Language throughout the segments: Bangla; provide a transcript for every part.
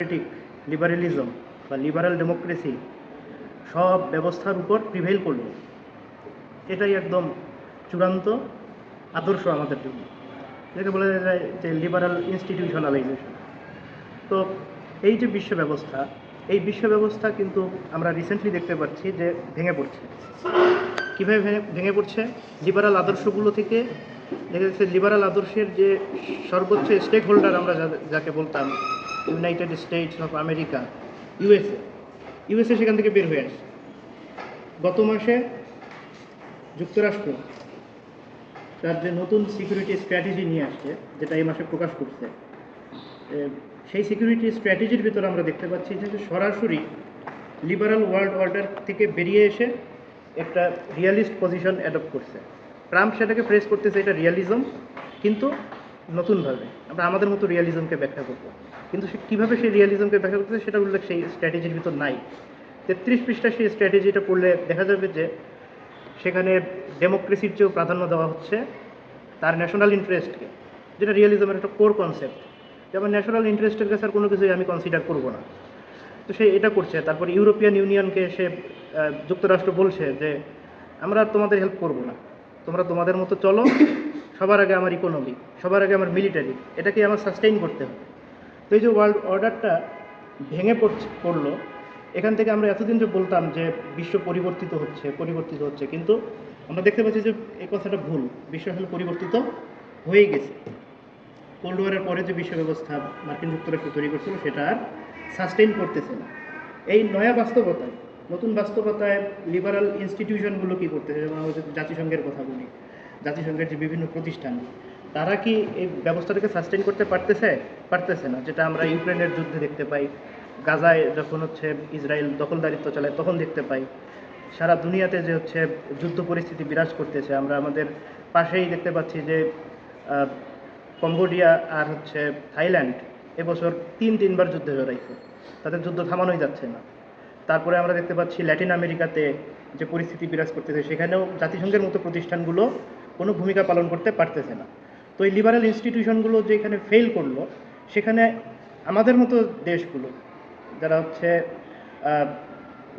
ডেমোক্রেটিক লিবারেলিজম বা লিবারাল ডেমোক্রেসি সব ব্যবস্থার উপর প্রিভেল করল। এটাই একদম চূড়ান্ত আদর্শ আমাদের জন্য। যেটা বলা যায় যে লিবারাল ইনস্টিটিউশনালাইজেশন তো এই যে বিশ্ব ব্যবস্থা, এই বিশ্ব ব্যবস্থা কিন্তু আমরা রিসেন্টলি দেখতে পাচ্ছি যে ভেঙে পড়ছে। কীভাবে ভেঙে ভেঙে পড়ছে? লিবারাল আদর্শগুলো থেকে দেখা যাচ্ছে লিবারাল আদর্শের যে সর্বোচ্চ স্টেক হোল্ডার আমরা যাকে বলতাম United States of America USA USA সেখান থেকে বের হয়ে আসছে। গত মাসে যুক্তরাষ্ট্র তার যে নতুন সিকিউরিটি স্ট্র্যাটেজি নিয়ে আসছে, যেটা এই মাসে প্রকাশ করছে সেই সিকিউরিটি স্ট্র্যাটেজির ভিতরে আমরা দেখতে পাচ্ছি যে সরাসরি লিবারাল ওয়ার্ল্ড অর্ডার থেকে বেরিয়ে এসে একটা রিয়ালিস্ট পজিশন অ্যাডপ্ট করছে। ট্রাম্প সেটাকে প্রেস করতেছে এটা রিয়ালিজম কিন্তু নতুনভাবে। আমরা আমাদের মতো রিয়ালিজমকে ব্যাখ্যা করব। কিন্তু সে কীভাবে সেই রিয়ালিজমকে ব্যাখ্যা করতেছে সেটা উল্লেখ সেই স্ট্র্যাটেজির ভিতর নাই। তেত্রিশ পৃষ্ঠা সেই স্ট্র্যাটেজিটা পড়লে দেখা যাবে যে সেখানে ডেমোক্রেসির চেয়েও প্রাধান্য দেওয়া হচ্ছে তার ন্যাশনাল ইন্টারেস্টকে যেটা রিয়ালিজমের একটা কোর কনসেপ্ট যেমন ন্যাশনাল ইন্টারেস্টের কাছে আর কোনো কিছুই আমি কনসিডার করব না। তো সে এটা করছে। তারপর ইউরোপিয়ান ইউনিয়নকে সে যুক্তরাষ্ট্র বলছে যে, আমরা তোমাদের হেল্প করব না। তোমরা তোমাদের মতো চলো। সবার আগে আমার ইকোনমি সবার আগে আমার মিলিটারি এটাকে আমার সাস্টেইন করতে হবে? তো এই যে ওয়ার্ল্ড অর্ডারটা ভেঙে পড়ছে, পড়ল, এখান থেকে আমরা এতদিন যে বলতাম যে বিশ্ব পরিবর্তিত হচ্ছে পরিবর্তিত হচ্ছে, কিন্তু আমরা দেখতে পাচ্ছি যে এই কথাটা ভুল, বিশ্ব আসলে পরিবর্তিত হয়ে গেছে। কোল্ড ওয়ারের পরে যে বিশ্ব ব্যবস্থা মার্কিন যুক্তরাষ্ট্র তৈরি করছিল, সেটা আর সাস্টেইন করতেছে না। এই নয়া বাস্তবতায় নতুন বাস্তবতায় লিবারাল ইনস্টিটিউশনগুলো কী করতেছে? যেমন জাতিসংঘের কথা বলি, জাতিসংঘের যে বিভিন্ন প্রতিষ্ঠান, তারা কি এই ব্যবস্থাটাকে সাস্টেইন করতে পারতেছে? পারতেছে না। যেটা আমরা ইউক্রেনের যুদ্ধে দেখতে পাই, গাজায় যখন হচ্ছে ইসরায়েল দখলদারিত্ব চালায় তখন দেখতে পাই। সারা দুনিয়াতে যে হচ্ছে যুদ্ধ পরিস্থিতি বিরাজ করতেছে, আমরা আমাদের পাশেই দেখতে পাচ্ছি যে কম্বোডিয়া আর হচ্ছে থাইল্যান্ড এবছর তিন তিনবার যুদ্ধে জড়াইছে। তাদের যুদ্ধ থামানোই যাচ্ছে না। তারপরে আমরা দেখতে পাচ্ছি ল্যাটিন আমেরিকাতে যে পরিস্থিতি বিরাজ করতেছে, সেখানেও জাতিসংঘের মতো প্রতিষ্ঠানগুলো কোনো ভূমিকা পালন করতে পারতেছে না। তো এই লিবারেল ইনস্টিটিউশনগুলো যে এখানে ফেল করল, সেখানে আমাদের মতো দেশগুলো, যারা হচ্ছে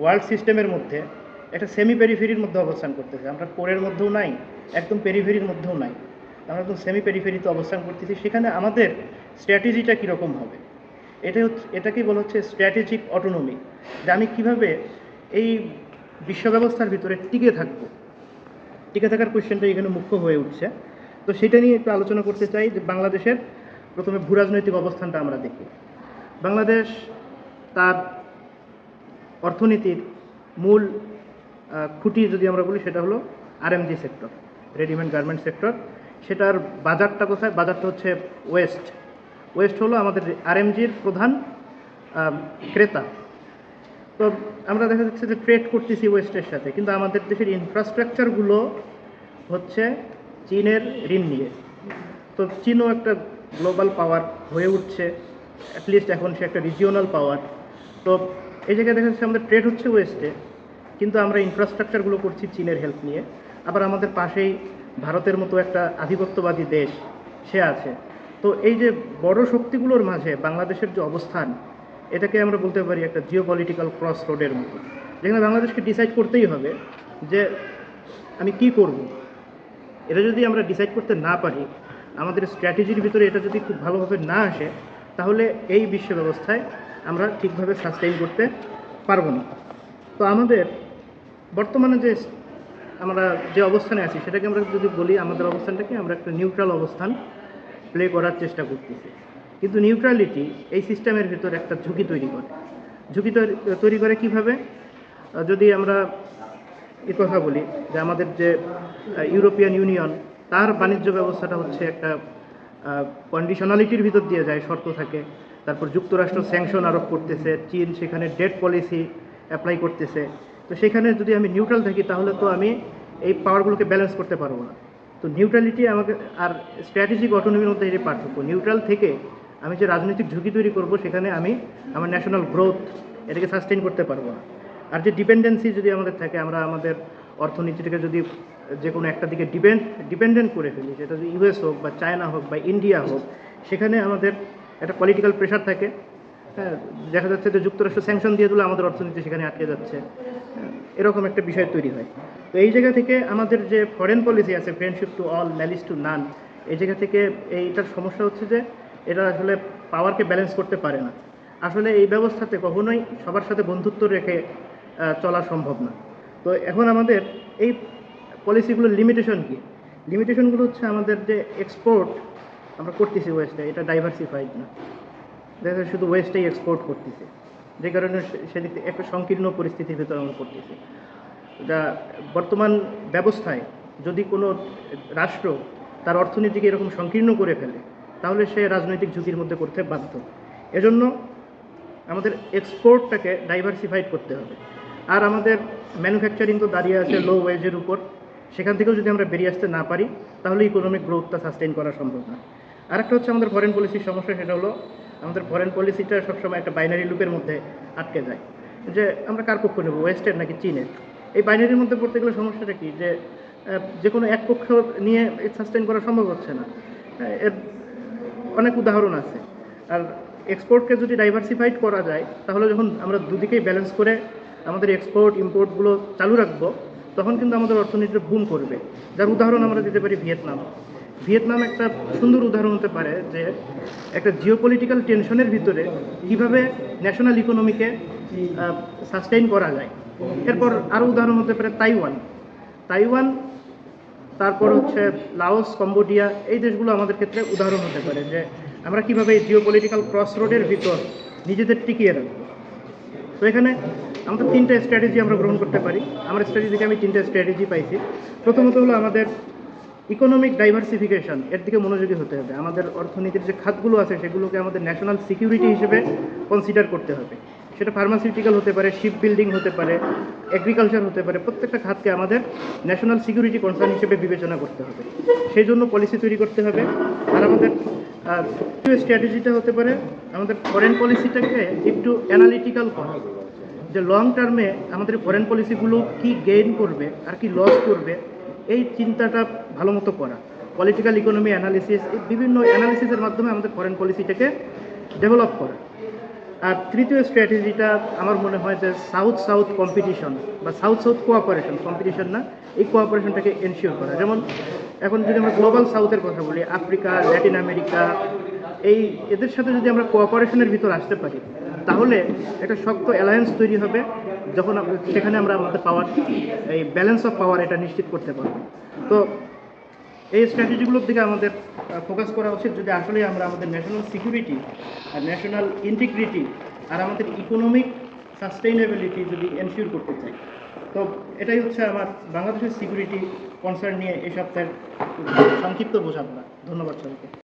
ওয়ার্ল্ড সিস্টেমের মধ্যে একটা সেমি পেরিফেরির মধ্যে অবস্থান করতেছে। আমরা কোরের মধ্যেও নাই, একদম পেরিফেরির মধ্যেও নাই। আমরা একদম সেমি পেরিফেরিতে অবস্থান করতেছি। সেখানে আমাদের স্ট্র্যাটেজিটা কীরকম হবে? এটা হচ্ছে, এটাকেই বলা হচ্ছে স্ট্র্যাটেজিক অটোনমি যে আমি কীভাবে এই বিশ্ব ব্যবস্থার ভিতরে টিকে থাকব। টিকে থাকার কোয়েশ্চেনটা এখানে মুখ্য হয়ে উঠছে। তো সেটা নিয়ে একটু আলোচনা করতে চাই যে বাংলাদেশের প্রথমে ভূরাজনৈতিক অবস্থানটা আমরা দেখি। বাংলাদেশ তার অর্থনীতির মূল খুঁটি যদি আমরা বলি সেটা হলো RMG sector readymade garment sector সেটার বাজারটা কোথায়? বাজারটা হচ্ছে ওয়েস্ট ওয়েস্ট হলো আমাদের আরএমজির প্রধান ক্রেতা। তো আমরা দেখা যাচ্ছে যে ট্রেড করতেছি ওয়েস্টের সাথে, কিন্তু আমাদের দেশের ইনফ্রাস্ট্রাকচারগুলো হচ্ছে চীনের ঋণ নিয়ে। তো চীনও একটা গ্লোবাল পাওয়ার হয়ে উঠছে অ্যাটলিস্ট এখন সে একটা রিজিওনাল পাওয়ার তো এই জায়গায় দেখা যাচ্ছে আমাদের ট্রেড হচ্ছে ওয়েস্টে, কিন্তু আমরা ইনফ্রাস্ট্রাকচারগুলো করছি চীনের হেল্প নিয়ে। আবার আমাদের পাশেই ভারতের মতো একটা আধিপত্যবাদী দেশ সে আছে। তো এই যে বড় শক্তিগুলোর মাঝে বাংলাদেশের যে অবস্থান, এটাকে আমরা বলতে পারি একটা জিও পলিটিক্যাল ক্রস রোডের মতো। যেখানে বাংলাদেশকে ডিসাইড করতেই হবে যে আমি কি করব। এটা যদি আমরা ডিসাইড করতে না পারি, আমাদের স্ট্র্যাটেজির ভিতরে এটা যদি খুব ভালোভাবে না আসে, তাহলে এই বিশ্ব ব্যবস্থায় আমরা ঠিকভাবে সাস্টেইন করতে পারব না। তো আমাদের বর্তমানে যে আমরা যে অবস্থানে আছি, সেটাকে আমরা যদি বলি আমাদের অবস্থানটাকে আমরা একটা নিউট্রাল অবস্থান প্লে করার চেষ্টা করতেছি। কিন্তু নিউট্রালিটি এই সিস্টেমের ভিতরে একটা ঝুঁকি তৈরি করে। ঝুঁকি তৈরি- করে কীভাবে? যদি আমরা এ কথা বলি যে আমাদের যে ইউরোপিয়ান ইউনিয়ন তার বাণিজ্য ব্যবস্থাটা হচ্ছে একটা কন্ডিশনালিটির ভিতর দিয়ে যায়, শর্ত থাকে। তারপর যুক্তরাষ্ট্র স্যাংশন আরোপ করতেছে, চীন সেখানে ডেট পলিসি অ্যাপ্লাই করতেছে। তো সেখানে যদি আমি নিউট্রাল থাকি, তাহলে তো আমি এই পাওয়ারগুলোকে ব্যালেন্স করতে পারব না। তো নিউট্রালিটি আমাকে, আর স্ট্র্যাটেজিক অটোনমির মধ্যে এই পার্থক্য। নিউট্রাল থেকে আমি যে রাজনৈতিক ঝুঁকি তৈরি করব, সেখানে আমি আমার ন্যাশনাল গ্রোথ এটাকে সাস্টেইন করতে পারব না। আর যে ডিপেন্ডেন্সি যদি আমাদের থাকে, আমরা আমাদের অর্থনীতিটাকে যদি যে কোনো একটা দিকে ডিপেন্ড ডিপেন্ডেন্ট করে ফেলি, সেটা যদি ইউএস হোক বা চায়না হোক বা ইন্ডিয়া হোক, সেখানে আমাদের একটা পলিটিক্যাল প্রেশার থাকে। হ্যাঁ দেখা যাচ্ছে যে যুক্তরাষ্ট্র স্যাংশন দিয়ে দিলে, আমাদের অর্থনীতি সেখানে আটকে যাচ্ছে। এরকম একটা বিষয় তৈরি হয়। তো এই জায়গা থেকে আমাদের যে ফরেন পলিসি আছে friendship to all malice to none এই জায়গা থেকে এইটার সমস্যা হচ্ছে যে এটা আসলে পাওয়ারকে ব্যালেন্স করতে পারে না। আসলে এই ব্যবস্থাতে কখনোই সবার সাথে বন্ধুত্ব রেখে চলা সম্ভব না। তো এখন আমাদের এই পলিসিগুলোর লিমিটেশন কী? লিমিটেশনগুলো হচ্ছে আমাদের যে এক্সপোর্ট আমরা করতেছি ওয়েস্টে এটা ডাইভার্সিফাইড না। দেখা শুধু ওয়েস্টেই এক্সপোর্ট করতেছে। যে কারণে সেদিক থেকে একটা সংকীর্ণ পরিস্থিতির ভেতর আমরা করতেছি যা বর্তমান ব্যবস্থায় যদি কোনো রাষ্ট্র তার অর্থনীতিকে এরকম সংকীর্ণ করে ফেলে, তাহলে সে রাজনৈতিক ঝুঁকির মধ্যে করতে বাধ্য। এজন্য আমাদের এক্সপোর্টটাকে ডাইভার্সিফাইড করতে হবে। আর আমাদের ম্যানুফ্যাকচারিং তো দাঁড়িয়ে আছে লো ওয়েজের উপর। সেখান থেকেও যদি আমরা বেরিয়ে আসতে না পারি, তাহলে ইকোনমিক গ্রোথটা সাস্টেইন করা সম্ভব না। আরেকটা হচ্ছে আমাদের ফরেন পলিসির সমস্যা, সেটা হলো আমাদের ফরেন পলিসিটা সবসময় একটা বাইনারি লুপের মধ্যে আটকে যায়। যে আমরা কার পক্ষ নেব ওয়েস্টের নাকি চীনের? এই বাইনারির মধ্যে পড়তে গেলে সমস্যাটা কি? যে যে কোনো এক পক্ষ নিয়ে সাস্টেইন করা সম্ভব হচ্ছে না। এর অনেক উদাহরণ আছে। আর এক্সপোর্টকে যদি ডাইভার্সিফাইড করা যায়, তাহলে যখন আমরা দুদিকেই ব্যালেন্স করে আমাদের এক্সপোর্ট ইম্পোর্টগুলো চালু রাখব, তখন কিন্তু আমাদের অর্থনীতিটা বুম করবে। যার উদাহরণ আমরা দিতে পারি ভিয়েতনাম। ভিয়েতনাম একটা সুন্দর উদাহরণ হতে পারে যে একটা জিওপলিটিক্যাল টেনশনের ভিতরে কীভাবে ন্যাশনাল ইকোনমিকে সাস্টেইন করা যায়। এরপর আরও উদাহরণ হতে পারে তাইওয়ান। তাইওয়ান, তারপর হচ্ছে লাওস, কম্বোডিয়া, এই দেশগুলো আমাদের ক্ষেত্রে উদাহরণ হতে পারে যে আমরা কীভাবে এই জিও পলিটিক্যাল ক্রস রোডের ভিতর নিজেদের টিকিয়ে রাখব। তো এখানে আমাদের তিনটা স্ট্র্যাটেজি আমরা গ্রহণ করতে পারি। আমার স্ট্র্যাটেজি থেকে আমি তিনটা স্ট্র্যাটেজি পাইছি। প্রথমত হলো আমাদের ইকোনমিক ডাইভার্সিফিকেশন এর দিকে মনোযোগী হতে হবে। আমাদের অর্থনীতির যে খাতগুলো আছে, সেগুলোকে আমাদের ন্যাশনাল সিকিউরিটি হিসেবে কনসিডার করতে হবে। সেটা ফার্মাসিউটিক্যাল হতে পারে শিপ বিল্ডিং হতে পারে এগ্রিকালচার হতে পারে, প্রত্যেকটা খাতকে আমাদের ন্যাশনাল সিকিউরিটি কনসার্ন হিসেবে বিবেচনা করতে হবে। সেই জন্য পলিসি তৈরি করতে হবে। আর আমাদের স্ট্র্যাটেজিটা হতে পারে, আমাদের ফরেন পলিসিটাকে একটু অ্যানালিটিক্যাল করা। যে লং টার্মে আমাদের ফরেন পলিসিগুলো কি গেইন করবে, আর কি লস করবে এই চিন্তাটা ভালো মতো করা। পলিটিক্যাল ইকোনমি অ্যানালিসিস বিভিন্ন অ্যানালিসিসের মাধ্যমে আমাদের ফরেন পলিসিটাকে ডেভেলপ করা। আর তৃতীয় স্ট্র্যাটেজিটা আমার মনে হয় যে সাউথ সাউথ কম্পিটিশন বা সাউথ সাউথ কোঅপারেশন কম্পিটিশন না, এই কোঅপারেশনটাকে এনশিওর করা। যেমন এখন যদি আমরা গ্লোবাল সাউথের কথা বলি আফ্রিকা ল্যাটিন আমেরিকা এই এদের সাথে যদি আমরা কোঅপারেশনের ভিতর আসতে পারি, তাহলে একটা শক্ত অ্যালায়েন্স তৈরি হবে। যখন সেখানে আমরা আমাদের পাওয়ার এই ব্যালেন্স অফ পাওয়ার এটা নিশ্চিত করতে পারব। তো এই স্ট্র্যাটেজিগুলোর দিকে আমাদের ফোকাস করা উচিত যদি আসলে আমরা আমাদের ন্যাশনাল সিকিউরিটি আর ন্যাশনাল ইন্টিগ্রিটি আর আমাদের ইকোনমিক সাস্টেইনেবিলিটি যদি এনশিওর করতে চাই। তো এটাই হচ্ছে আমার বাংলাদেশের সিকিউরিটি কনসার্ন নিয়ে এই সপ্তাহের সংক্ষিপ্ত বোঝাপড়া। ধন্যবাদ সবাইকে।